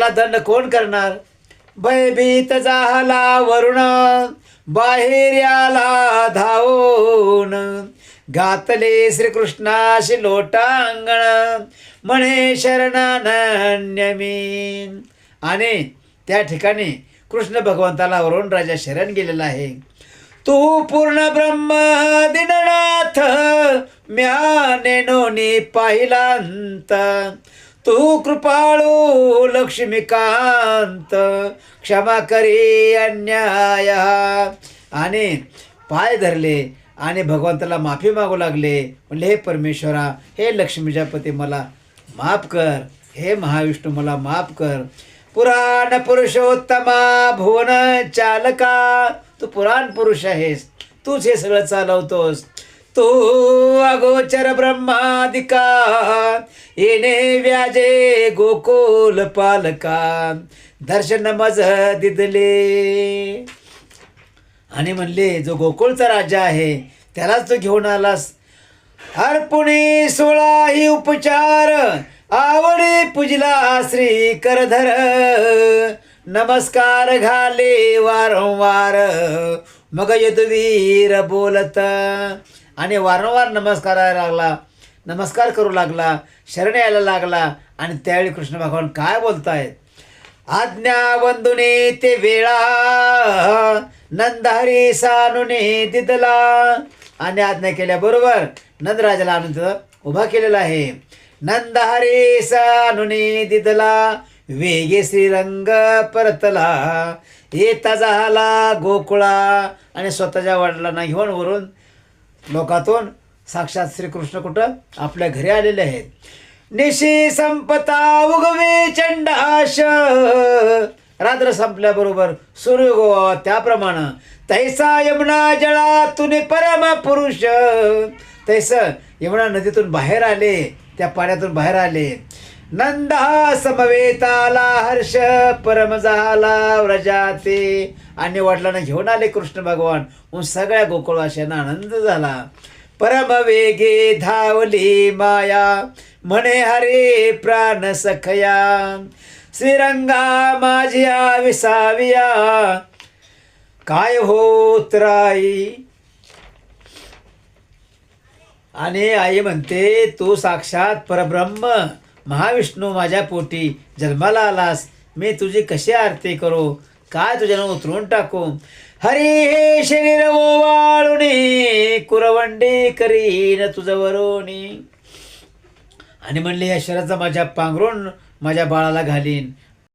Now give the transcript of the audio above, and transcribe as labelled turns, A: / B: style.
A: ला दंड कोण करणार? भयभीत झाला वरुण बाहेर्याला धावून. घातले श्रीकृष्णाशी लोटांगण म्हणे शरणानन्य मी आणि त्या ठिकाणी कृष्ण भगवंताला वरुण राजा शरण गेलेला आहे. तू पूर्ण ब्रह्म दिननाथ म्या नोनी पाहिलांत. तू कृपाळू लक्ष्मीकांत क्षमा करी अन्याय. आणि पाय धरले आणि भगवंताला माफी मागू लागले. म्हणले हे परमेश्वरा हे लक्ष्मीच्या पती मला माफ कर. हे महाविष्णू मला माफ कर. पुराण पुरुषोत्तमा भुवन चालका तू पुराण पुरुष आहेस. तूच हे सगळं चालवतोस. तू अगोचर ब्रह्मादिका येणे व्याजे गोकुल पालका दर्शन मज दिदले. आणि म्हणले जो गोकुळचा राजा आहे त्यालाच तो घेऊन आलास. अर्पुणी सोळा ही उपचार आवडे पूजला श्री करधर. नमस्कार घाले वारंवार मग यदुवीर बोलत आणि वारंवार नमस्कार लागला नमस्कार करू लागला शरण यायला लागला आणि त्यावेळी कृष्ण भगवान काय बोलतायत? आज्ञा बंधुने ते वेळा नंदहरी सानुने दिदला. आणि आज्ञा केल्याबरोबर नंदराजाला आनंद उभा केलेला आहे. नंदहरी सानुने दिदला वेगे श्रीरंग परतला. येता झाला गोकुळा. आणि स्वतःच्या वडिलांना घेऊन वरून लोकातून साक्षात श्रीकृष्ण कुठं? आपल्या घरी आलेले आहेत. निशी संपता उगवे चंडाश. रात्र संपल्याबरोबर सूर्य गोवा त्याप्रमाणे. तैसा यमुना जळा तुने परम पुरुष. तैस यमुना नदीतून बाहेर आले त्या पाण्यातून बाहेर आले. नंदा समवेताला हर्ष परम झाला व्रजाते. आणि वडिलांना घेऊन आले कृष्ण भगवान. मग सगळ्या गोकुळवाशांना आनंद झाला. परम वेगे धावली माया. म्हणे हरे प्राण सखया. श्रीरंगा माझ्या विसाविया काय होत राई? आणि आई म्हणते तू साक्षात परब्रह्म महाविष्णू माझ्या पोटी जन्माला आलास. मी तुझी कशी आरती करू? काय तुझ्यानं उतरून टाकू? हरी हे शरीर ओवाळुनी कुरवंडे करीन तुझं वरोणी आणि म्हणले या शरीराचा माझ्या पांघरून माझ्या बाळाला घालीन.